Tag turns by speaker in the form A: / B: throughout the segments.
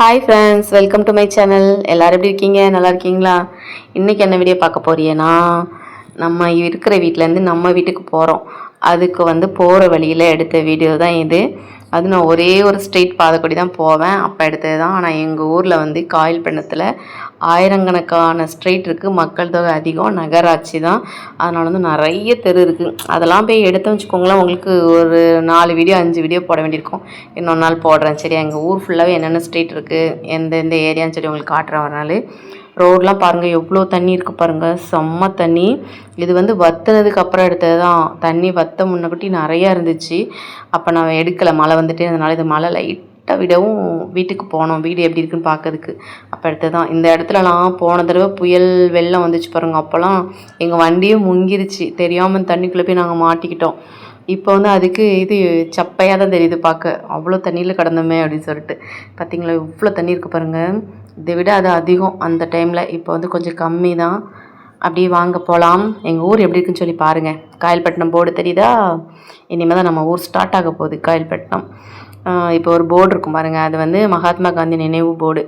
A: hi friends welcome to my channel எல்லோரும் எப்படி இருக்கீங்க நல்லா இருக்கீங்களா இன்றைக்கி என்ன வீடியோ பார்க்க போறியேன்னா நம்ம இருக்கிற வீட்டிலேருந்து நம்ம வீட்டுக்கு போகிறோம் அதுக்கு வந்து போகிற வழியில் எடுத்த வீடியோ தான் இது அது நான் ஒரே ஒரு ஸ்ட்ரீட் பாதைப்படி தான் போவேன் அப்போ எடுத்தது தான் ஆனால் எங்கள் ஊரில் வந்து காயில் பண்ணத்தில் ஆயிரக்கணக்கான ஸ்ட்ரெயிட் இருக்குது மக்கள் தொகை அதிகம் நகராட்சி தான் அதனால் வந்து நிறைய தெரு இருக்குது அதெல்லாம் போய் எடுத்து வச்சுக்கோங்களேன் உங்களுக்கு ஒரு நாலு வீடியோ அஞ்சு வீடியோ போட வேண்டியிருக்கும் இன்னொரு நாள் போடுறேன் சரி எங்கள் ஊர் ஃபுல்லாகவே என்னென்ன ஸ்ட்ரீட் இருக்குது எந்தெந்த ஏரியான்னு சொல்லி உங்களுக்கு காட்டுறேன் ஒரு ரோடெலாம் பாருங்கள் எவ்வளோ தண்ணி இருக்குது பாருங்கள் செம்ம தண்ணி இது வந்து வத்துனதுக்கு அப்புறம் எடுத்தது தான் தண்ணி வத்த முன்னக்குட்டி நிறையா இருந்துச்சு அப்போ நான் எடுக்கலை மழை வந்துட்டு அதனால் இது மழை லைட்டாக விடவும் வீட்டுக்கு போனோம் வீடு எப்படி இருக்குன்னு பார்க்கறதுக்கு அப்போ எடுத்தது தான் இந்த இடத்துலலாம் போன தடவை புயல் வெள்ளம் வந்துச்சு பாருங்கள் அப்போல்லாம் எங்கள் வண்டியும் முங்கிருச்சு தெரியாமல் தண்ணிக்குள்ளே போய் நாங்கள் மாட்டிக்கிட்டோம் இப்போ வந்து அதுக்கு இது சப்பையாக தான் தெரியுது பார்க்க அவ்வளோ தண்ணியில் கடந்தோமே அப்படின்னு சொல்லிட்டு பார்த்தீங்களா இவ்வளோ தண்ணி இருக்குது பாருங்கள் இதை விட அது அதிகம் அந்த டைமில் இப்போ வந்து கொஞ்சம் கம்மி தான் அப்படியே வாங்க போகலாம் எங்கள் ஊர் எப்படி இருக்குன்னு சொல்லி பாருங்கள் காயல்பட்டினம் போர்டு தெரியுதா இனிமேல் தான் நம்ம ஊர் ஸ்டார்ட் ஆக போகுது காயல்பட்டினம் இப்போ ஒரு போர்டு இருக்கும் பாருங்கள் அது வந்து மகாத்மா காந்தி நினைவு போர்டு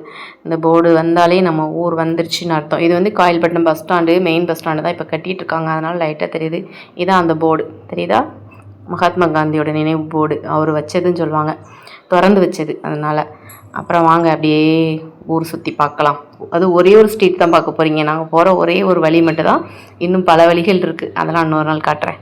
A: இந்த போர்டு வந்தாலே நம்ம ஊர் வந்துருச்சுன்னு அர்த்தம் இது வந்து Kayalpattinam bus stand main bus stand தான் இப்போ கட்டிகிட்டு இருக்காங்க அதனால் லைட்டாக தெரியுது இதான் அந்த போர்டு தெரியுதா மகாத்மா காந்தியோட நினைவு போர்டு அவர் வச்சதுன்னு சொல்லுவாங்க திறந்து வச்சது அதனால் அப்புறம் வாங்க அப்படியே ஊர் சுற்றி பார்க்கலாம் அது ஒரே ஒரு ஸ்ட்ரீட் தான் பார்க்க போகிறீங்க நாங்கள் போகிற ஒரே ஒரு வழி மட்டும் தான் இன்னும் பல வழிகள் இருக்குது அதெல்லாம் இன்னொரு நாள் காட்டுறேன்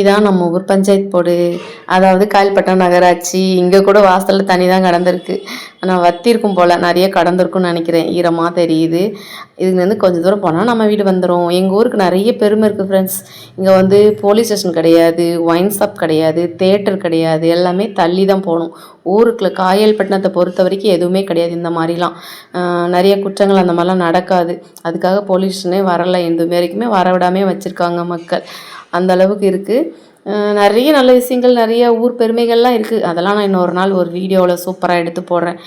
A: இதான் நம்ம ஊர் பஞ்சாயத்து போர்டு அதாவது காயல்பட்டம் நகராட்சி இங்கே கூட வாசலில் தண்ணி தான் கடந்திருக்கு நான் வத்திருக்கும் போல் நிறைய கடந்திருக்கும்னு நினைக்கிறேன் ஈரமாக தெரியுது இதுலேருந்து கொஞ்சம் தூரம் போனால் நம்ம வீடு வந்துடும் எங்கள் ஊருக்கு நிறைய பெருமை இருக்குது ஃப்ரெண்ட்ஸ் இங்கே வந்து போலீஸ் ஸ்டேஷன் கிடையாது ஒயின் ஷாப் கிடையாது தேட்டர் கிடையாது எல்லாமே தள்ளி தான் போகணும் ஊருக்குள்ள பட்டினத்தை பொறுத்த வரைக்கும் எதுவுமே கிடையாது இந்த மாதிரிலாம் நிறைய குற்றங்கள் அந்த மாதிரிலாம் நடக்காது அதுக்காக போலீஸ் ஸ்டேஷனே வரலை இந்த வரைக்குமே வரவிடாமே வச்சுருக்காங்க மக்கள் அந்த அளவுக்கு இருக்குது நிறைய நல்ல விஷயங்கள் நிறைய ஊர் பெருமைகள்லாம் இருக்குது அதெல்லாம் நான் இன்னொரு நாள் ஒரு வீடியோவில் சூப்பராக எடுத்து போடுறேன்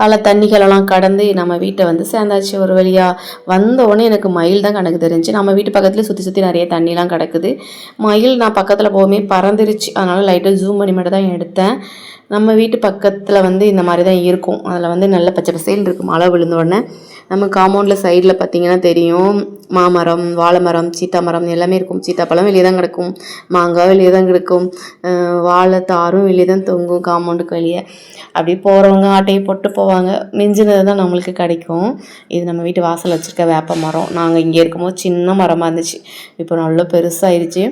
A: பல தண்ணிகளெல்லாம் கடந்து நம்ம வீட்டை வந்து சேர்ந்தாச்சு ஒரு வழியாக வந்த உடனே எனக்கு மயில் தான் கணக்கு தெரிஞ்சு நம்ம வீட்டு பக்கத்துலேயே சுற்றி சுற்றி நிறைய தண்ணிலாம் கிடக்குது மயில் நான் பக்கத்தில் போகவே பறந்துருச்சு அதனால் லைட்டாக ஜூம் பண்ணி மட்டும் தான் எடுத்தேன் நம்ம வீட்டு பக்கத்தில் வந்து இந்த மாதிரி தான் இருக்கும் அதில் வந்து நல்ல பச்சை பசேல் இருக்கும் மழை விழுந்த உடனே நம்ம காம்பவுண்டில் சைடில் பார்த்தீங்கன்னா தெரியும் மாமரம் வாழை மரம் சீத்தா மரம் எல்லாமே இருக்கும் சீத்தாப்பழம் வெளியே தான் கிடக்கும் மாங்காய் வெளியே தான் கிடக்கும் வாழை தாரும் வெளியே தான் தொங்கும் காம்பவுண்டுக்கு வெளியே அப்படி போகிறவங்க ஆட்டையை போட்டு போவாங்க மிஞ்சினது தான் நம்மளுக்கு கிடைக்கும் இது நம்ம வீட்டு வாசல் வச்சுருக்க வேப்ப மரம் நாங்கள் இங்கே இருக்கும்போது சின்ன மரமாக இருந்துச்சு இப்போ நல்லா பெருசாகிடுச்சு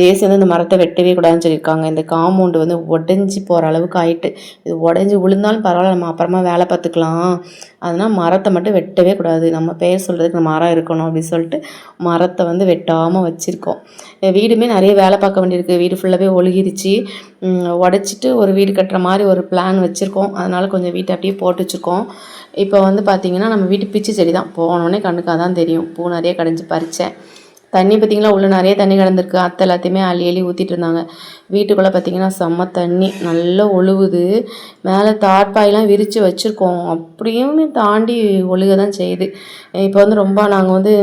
A: ஜேசி வந்து இந்த மரத்தை வெட்டவே கூடாதுன்னு சொல்லியிருக்காங்க இந்த காம்பவுண்டு வந்து உடஞ்சி போகிற அளவுக்கு அளவுக்கு ஆகிட்டு இது உடஞ்சி விழுந்தாலும் பரவாயில்ல நம்ம அப்புறமா வேலை பார்த்துக்கலாம் அதனால் மரத்தை மட்டும் வெட்டவே கூடாது நம்ம பேர் சொல்கிறதுக்கு மரம் இருக்கணும் அப்படின்னு சொல்லிட்டு மரத்தை வந்து வெட்டாமல் வச்சுருக்கோம் வீடுமே நிறைய வேலை பார்க்க வேண்டியிருக்கு வீடு ஃபுல்லாகவே ஒழுகிருச்சு உடச்சிட்டு ஒரு வீடு கட்டுற மாதிரி ஒரு பிளான் வச்சுருக்கோம் அதனால் கொஞ்சம் வீட்டை அப்படியே போட்டு வச்சுருக்கோம் இப்போ வந்து பார்த்திங்கன்னா நம்ம வீட்டு பிச்சு செடி தான் போனோடனே கண்ணுக்காக தான் தெரியும் பூ நிறைய கடைஞ்சி பறித்தேன் தண்ணி பார்த்திங்கன்னா உள்ளே நிறைய தண்ணி கலந்துருக்கு அத்தை எல்லாத்தையுமே அள்ளி அள்ளி ஊற்றிட்டு இருந்தாங்க வீட்டுக்குள்ளே பார்த்திங்கன்னா செம்ம தண்ணி நல்லா ஒழுகுது மேலே தாட்பாயெலாம் விரித்து வச்சுருக்கோம் அப்படியுமே தாண்டி ஒழுக தான் செய்யுது இப்போ வந்து ரொம்ப நாங்கள் வந்து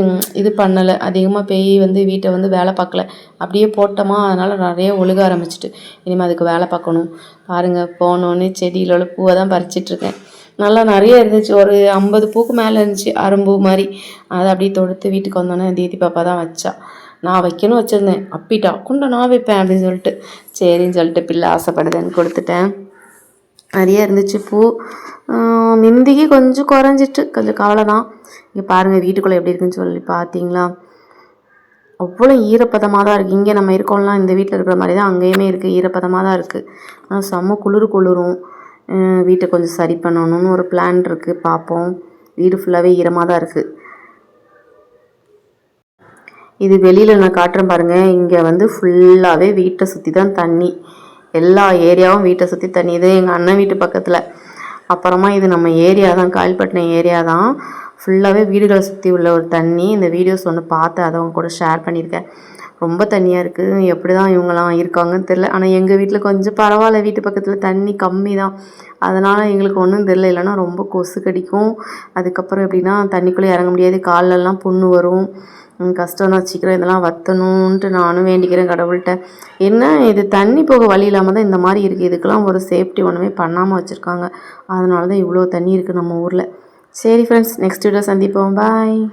A: இது பண்ணலை அதிகமாக பேய் வந்து வீட்டை வந்து வேலை பார்க்கல அப்படியே போட்டோமா அதனால் நிறைய ஒழுக ஆரம்பிச்சிட்டு இனிமேல் அதுக்கு வேலை பார்க்கணும் பாருங்கள் போனோன்னே உள்ள பூவை தான் பறிச்சிட்ருக்கேன் நல்லா நிறைய இருந்துச்சு ஒரு ஐம்பது பூக்கு மேலே இருந்துச்சு அரும்பு மாதிரி அதை அப்படியே தொடுத்து வீட்டுக்கு வந்தோன்னே தீதி பாப்பா தான் வச்சா நான் வைக்கணும் வச்சுருந்தேன் அப்பிட்டா கொண்டு நான் வைப்பேன் அப்படின்னு சொல்லிட்டு சரின்னு சொல்லிட்டு பிள்ளை ஆசைப்படுதுன்னு கொடுத்துட்டேன் நிறைய இருந்துச்சு பூ மிந்திக்கு கொஞ்சம் குறைஞ்சிட்டு கொஞ்சம் கவலை தான் இங்கே பாருங்கள் வீட்டுக்குள்ளே எப்படி இருக்குன்னு சொல்லி பார்த்தீங்களா அவ்வளோ ஈரப்பதமாக தான் இருக்குது இங்கே நம்ம இருக்கோம்லாம் இந்த வீட்டில் இருக்கிற மாதிரி தான் அங்கேயுமே இருக்குது ஈரப்பதமாக தான் இருக்குது ஆனால் செம்ம குளிர் குளிரும் வீட்டை கொஞ்சம் சரி பண்ணணும்னு ஒரு பிளான் இருக்குது பார்ப்போம் வீடு ஃபுல்லாகவே ஈரமாக தான் இருக்குது இது வெளியில் நான் காட்டுறேன் பாருங்கள் இங்கே வந்து ஃபுல்லாகவே வீட்டை சுற்றி தான் தண்ணி எல்லா ஏரியாவும் வீட்டை சுற்றி தண்ணி இது எங்கள் அண்ணன் வீட்டு பக்கத்தில் அப்புறமா இது நம்ம ஏரியா தான் காயல்பட்டினம் ஏரியா தான் ஃபுல்லாகவே வீடுகளை சுற்றி உள்ள ஒரு தண்ணி இந்த வீடியோஸ் ஒன்று பார்த்து அதை அவங்க கூட ஷேர் பண்ணியிருக்கேன் ரொம்ப தண்ணியாக இருக்குது எப்படி தான் இவங்களாம் இருக்காங்கன்னு தெரில ஆனால் எங்கள் வீட்டில் கொஞ்சம் பரவாயில்ல வீட்டு பக்கத்தில் தண்ணி கம்மி தான் அதனால் எங்களுக்கு ஒன்றும் தெரில இல்லைன்னா ரொம்ப கொசு கடிக்கும் அதுக்கப்புறம் எப்படின்னா தண்ணிக்குள்ளே இறங்க முடியாது காலெல்லாம் புண்ணு வரும் கஷ்டம் தான் சீக்கிரம் இதெல்லாம் வத்தணும்ன்ட்டு நானும் வேண்டிக்கிறேன் கடவுள்கிட்ட என்ன இது தண்ணி போக வழி இல்லாமல் தான் இந்த மாதிரி இருக்குது இதுக்கெல்லாம் ஒரு சேஃப்டி ஒன்றுமே பண்ணாமல் வச்சுருக்காங்க அதனால தான் இவ்வளோ தண்ணி இருக்குது நம்ம ஊரில் சரி ஃப்ரெண்ட்ஸ் நெக்ஸ்ட் வீடியோ சந்திப்போம் பாய்